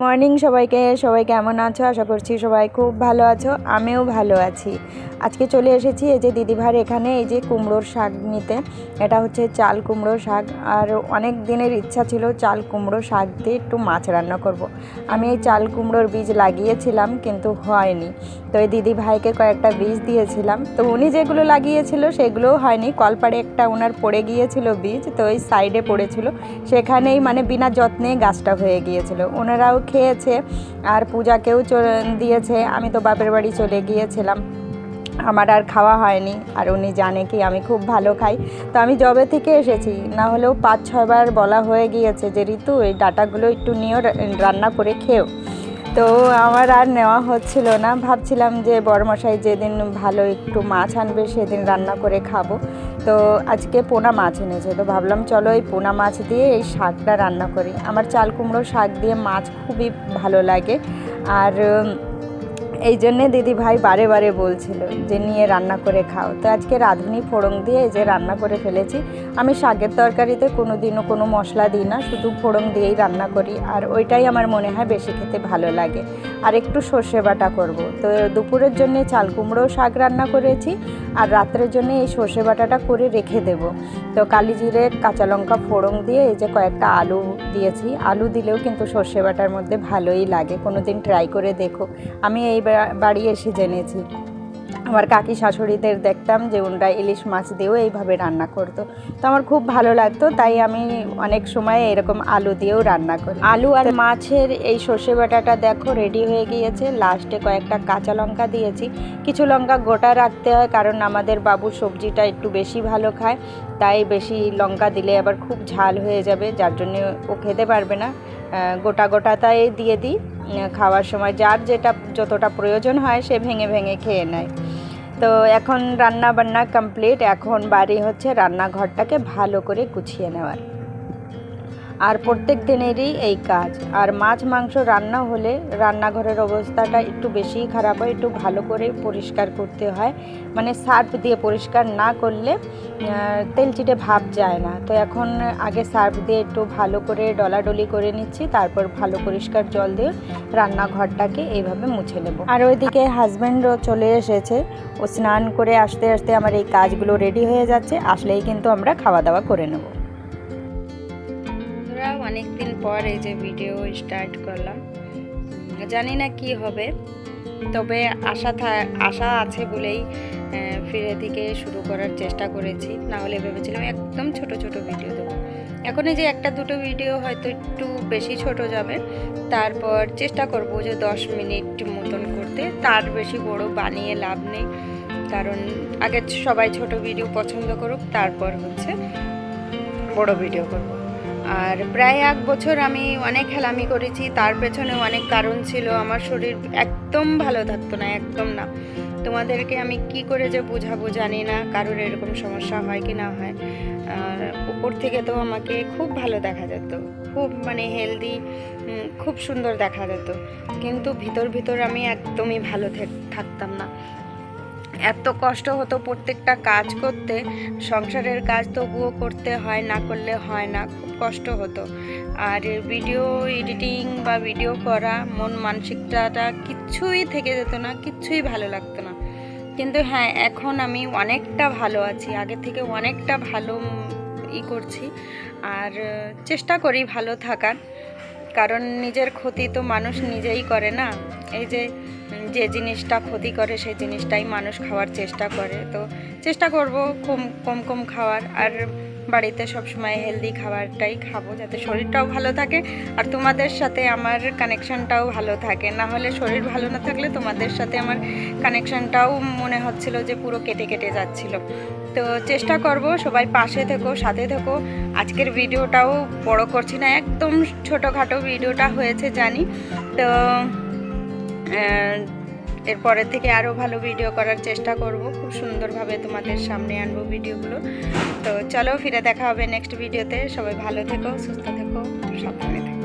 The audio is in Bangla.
মর্নিং সবাইকে, সবাই কেমন আছো? আশা করছি সবাই খুব ভালো আছো, আমিও ভালো আছি। আজকে চলে এসেছি এই যে দিদিভাইয়ের এখানে, এই যে কুমড়োর শাক নিতে। এটা হচ্ছে চাল কুমড়ো শাক। আর অনেক দিনের ইচ্ছা ছিল চাল কুমড়ো শাক দিয়ে একটু মাছ রান্না করব। আমি এই চাল কুমড়োর বীজ লাগিয়েছিলাম, কিন্তু হয়নি। তো এই দিদি ভাইকে কয়েকটা বীজ দিয়েছিলাম। তো উনি যেগুলো লাগিয়েছিল সেগুলোও হয়নি। কলপাড়ে একটা ওনার পড়ে গিয়েছিল বীজ, তো ওই সাইডে পড়েছিল। সেখানেই মানে বিনা যত্নে গাছটা হয়ে গিয়েছিল। ওনারাও খেয়েছে আর পূজাকেও দিয়েছে। আমি তো বাপের বাড়ি চলে গিয়েছিলাম। আমার আর খাওয়া হয়নি আর উনি জানে কি আমি খুব ভালো খাই। তো আমি জবে থেকে এসেছি। না হলেও পাঁচ ছয়বার বলা হয়ে গিয়েছে যে, ঋতু, এই ডাটাগুলো একটু নিয়েও রান্না করে খেও। তো আমার আর নেওয়া হচ্ছিল না। ভাবছিলাম যে বড়মশাই যেদিন ভালো একটু মাছ আনবে, সেদিন রান্না করে খাব। তো আজকে পোনা মাছ এনেছে। তো ভাবলাম, চলো এই পোনা মাছ দিয়ে এই শাকটা রান্না করি। আমার চাল কুমড়ো শাক দিয়ে মাছ খুবই ভালো লাগে। আর এই জন্যে দিদি ভাই বারে বারে বলছিল যে নিয়ে রান্না করে খাও। তো আজকে রাঁধুনি ফোড়ন দিয়ে এই যে রান্না করে ফেলেছি। আমি শাকের তরকারিতে কোনো দিনও কোনো মশলা দিই না, শুধু ফোড়ন দিয়েই রান্না করি। আর ওইটাই আমার মনে হয় বেশি খেতে ভালো লাগে। আর একটু সর্ষে বাটা করব। তো দুপুরের জন্য চাল কুমড়ো শাক রান্না করেছি। আর রাত্রের জন্য এই সর্ষে বাটাটা করে রেখে দেব। তো কালি জিরে কাঁচা লঙ্কা ফোড়ন দিয়ে এই যে কয়েকটা আলু দিয়েছি। আলু দিলেও কিন্তু সর্ষে বাটার মধ্যে ভালোই লাগে। কোনো দিন ট্রাই করে দেখো। আমি এই বা- বাড়ি এসে জেনেছি। আমার কাকি শাশুড়িদের দেখতাম যে ওনরা ইলিশ মাছ দিয়েও এইভাবে রান্না করতো। তো আমার খুব ভালো লাগতো তাই আমি অনেক সময় এরকম আলু দিয়েও রান্না করি। আলু আর মাছের এই সর্ষে বাটাটা দেখো রেডি হয়ে গিয়েছে। লাস্টে কয়েকটা কাঁচা লঙ্কা দিয়েছি। কিছু লঙ্কা গোটা রাখতে হয় কারণ আমাদের বাবু সবজিটা একটু বেশি ভালো খায়। তাই বেশি লঙ্কা দিলে আবার খুব ঝাল হয়ে যাবে যার জন্য ও খেতে পারবে না। গোটা গোটাটাই দিয়ে দিই। খাওয়ার সময় যার যেটা যতটা প্রয়োজন হয় সে ভেঙে ভেঙে খেয়ে নেয়। তো এখন রান্না বান্না কমপ্লিট এখন বাড়ি হচ্ছে রান্নাঘরটাকে ভালো করে গুছিয়ে নেওয়ার। আর প্রত্যেক দিনেরই এই কাজ। আর মাছ মাংস রান্না হলে রান্নাঘরের অবস্থাটা একটু বেশিই খারাপ হয় একটু ভালো করে পরিষ্কার করতে হয়। মানে সার্ফ দিয়ে পরিষ্কার না করলে আহ, তেলচিটে ভাব যায় না। তো এখন আগে সার্ফ দিয়ে একটু ভালো করে ডলাডলি করে নিচ্ছি তারপর ভালো পরিষ্কার জল দিয়ে রান্নাঘরটাকে এইভাবে মুছে নেব। আর ওইদিকে হাজব্যান্ডও চলে এসেছে। ও স্নান করে আসতে আসতে আমার এই কাজগুলো রেডি হয়ে যাচ্ছে। আসলেই কিন্তু আমরা খাওয়া দাওয়া করে নেব। বন্ধুরা অনেক দিন পর এই যে ভিডিও স্টার্ট করলাম। জানি না কি হবে, তবে আশা থা- আশা আছে বলেই ফিরে থেকে শুরু করার চেষ্টা করেছি। না হলে ভেবেছিলাম একদম ছোট ছোট ভিডিও দেবো। এখন এই যে একটা, দুটো ভিডিও হয়তো একটু বেশি ছোট যাবে। তারপর চেষ্টা করব যে দশ মিনিট মতন করতে। তার বেশি বড় বানিয়ে লাভ নেই। কারণ আগে সবাই ছোট ভিডিও পছন্দ করুক, তারপর হচ্ছে বড় ভিডিও করব। আর প্রায় এক বছর আমি অনেক হেলামি করেছি, তার পেছনে অনেক কারণ ছিল, আমার শরীর একদম ভালো থাকতো না, একদম না। তোমাদেরকে আমি কি করে যে বোঝাবো জানি না, কারোর এরকম সমস্যা হয় কি না হয়। উপর থেকে তো আমাকে খুব ভালো দেখা যেত, খুব মানে হেলদি খুব সুন্দর দেখা যেত। কিন্তু ভিতর ভিতর আমি একদমই ভালো থাক- থাকতাম না। এত কষ্ট হতো প্রত্যেকটা কাজ করতে, সংসারের কাজ তবুও করতে হয়, না করলে হয় না, খুব কষ্ট হতো। আর ভিডিও এডিটিং বা ভিডিও করা, মন মানসিকতাটা কিচ্ছুই থেকে যেত না কিচ্ছুই ভালো লাগতো না। কিন্তু হ্যাঁ এখন আমি অনেকটা ভালো আছি, আগে থেকে অনেকটা ভালো ই করছি। আর চেষ্টা করি ভালো থাকার, কারণ নিজের ক্ষতি তো মানুষ নিজেই করে না। এই যে যে জিনিসটা ক্ষতি করে সেই জিনিসটাই মানুষ খাওয়ার চেষ্টা করে। তো চেষ্টা করব কম কম কম খাওয়ার। আর বাড়িতে সবসময় হেলদি খাবারটাই খাব যাতে শরীরটাও ভালো থাকে আর তোমাদের সাথে আমার কানেকশনটাও ভালো থাকে। না হলে শরীর ভালো না থাকলে তোমাদের সাথে আমার কানেকশানটাও মনে হচ্ছিল যে পুরো কেটে কেটে যাচ্ছিল। তো চেষ্টা করব সবাই পাশে থেকো, সাথে থেকো। আজকের ভিডিওটাও বড় করছি না, একদম ছোটোখাটো ভিডিওটা হয়েছে জানি। তো এরপরের থেকে আরও ভালো ভিডিও করার চেষ্টা করব। খুব সুন্দরভাবে তোমাদের সামনে আনব ভিডিওগুলো তো চলো ফিরে দেখা হবে নেক্সট ভিডিওতে সবাই ভালো থেকো, সুস্থ থেকো সাবধানে থেকো।